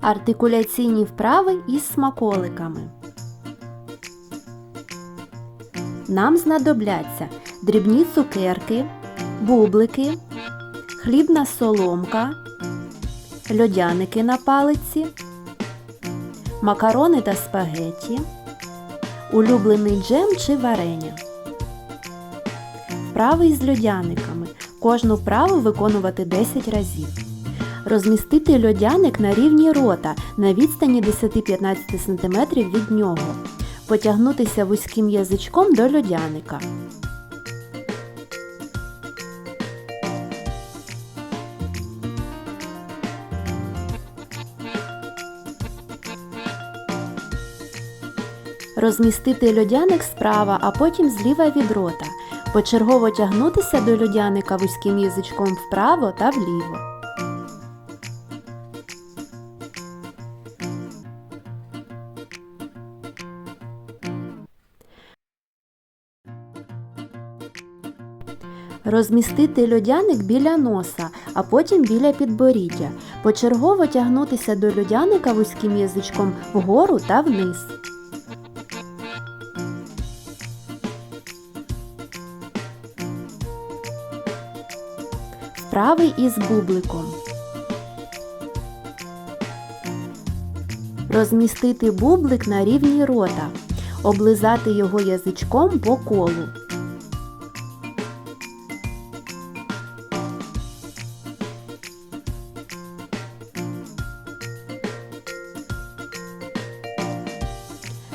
Артикуляційні вправи із смаколиками. Нам знадобляться дрібні цукерки, бублики, хлібна соломка, льодяники на палиці, макарони та спагетті, улюблений джем чи варення. Вправи із льодяниками. Кожну вправу виконувати 10 разів. Розмістити льодяник на рівні рота на відстані 10-15 см від нього. Потягнутися вузьким язичком до льодяника. Розмістити льодяник справа, а потім зліва від рота. Почергово тягнутися до льодяника вузьким язичком вправо та вліво. Розмістити льодяник біля носа, а потім біля підборіддя. Почергово тягнутися до льодяника вузьким язичком вгору та вниз. Вправи із бубликом. Розмістити бублик на рівні рота. Облизати його язичком по колу.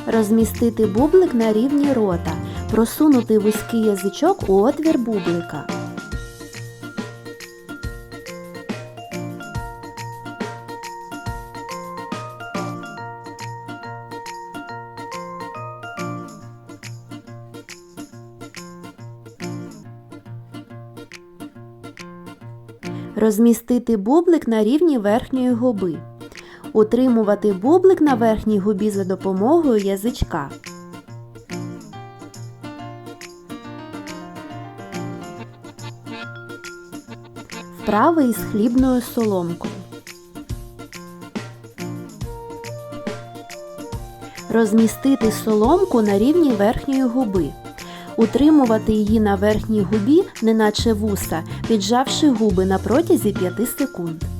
Розмістити бублик на рівні рота. Просунути вузький язичок у отвір бублика. Розмістити бублик на рівні верхньої губи. Утримувати бублик на верхній губі за допомогою язичка. Вправи із хлібною соломкою. Розмістити соломку на рівні верхньої губи. Утримувати її на верхній губі, неначе вуса, піджавши губи на протязі 5 секунд.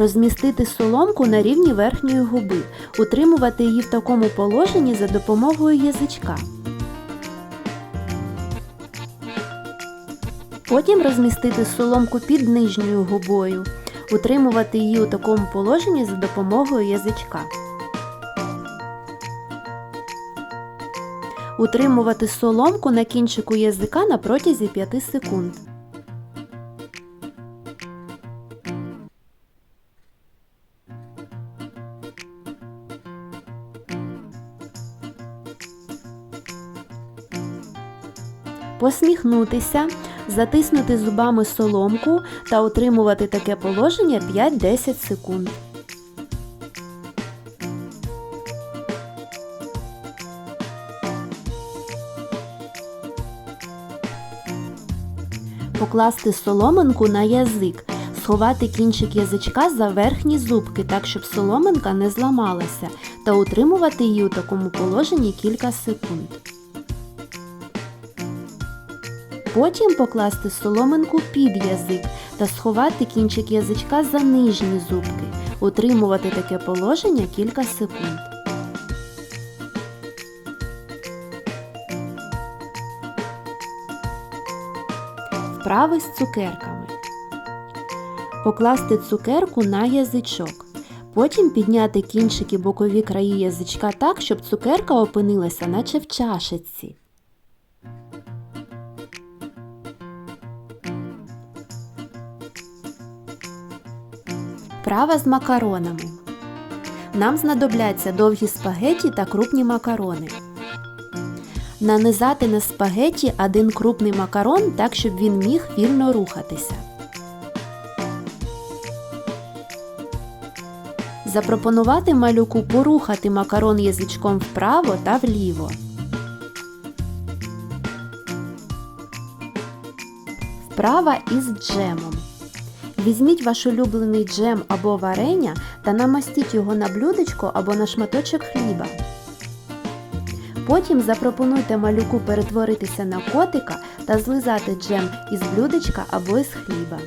Розмістити соломку на рівні верхньої губи. Утримувати її в такому положенні за допомогою язичка. Потім розмістити соломку під нижньою губою. Утримувати її у такому положенні за допомогою язичка. Утримувати соломку на кінчику язика на протязі 5 секунд. Посміхнутися, затиснути зубами соломку та утримувати таке положення 5-10 секунд. Покласти соломинку на язик. Сховати кінчик язичка за верхні зубки, так щоб соломинка не зламалася, та утримувати її у такому положенні кілька секунд. Потім покласти соломинку під язик та сховати кінчик язичка за нижні зубки. Утримувати таке положення кілька секунд. Вправи з цукерками. Покласти цукерку на язичок. Потім підняти кінчики бокові краї язичка так, щоб цукерка опинилася наче в чашиці. Вправа з макаронами. Нам знадобляться довгі спагеті та крупні макарони. Нанизати на спагеті один крупний макарон так, щоб він міг вільно рухатися. Запропонувати малюку порухати макарон язичком вправо та вліво. Вправа із джемом. Візьміть ваш улюблений джем або варення та намастіть його на блюдечко або на шматочок хліба. Потім запропонуйте малюку перетворитися на котика та злизати джем із блюдечка або із хліба.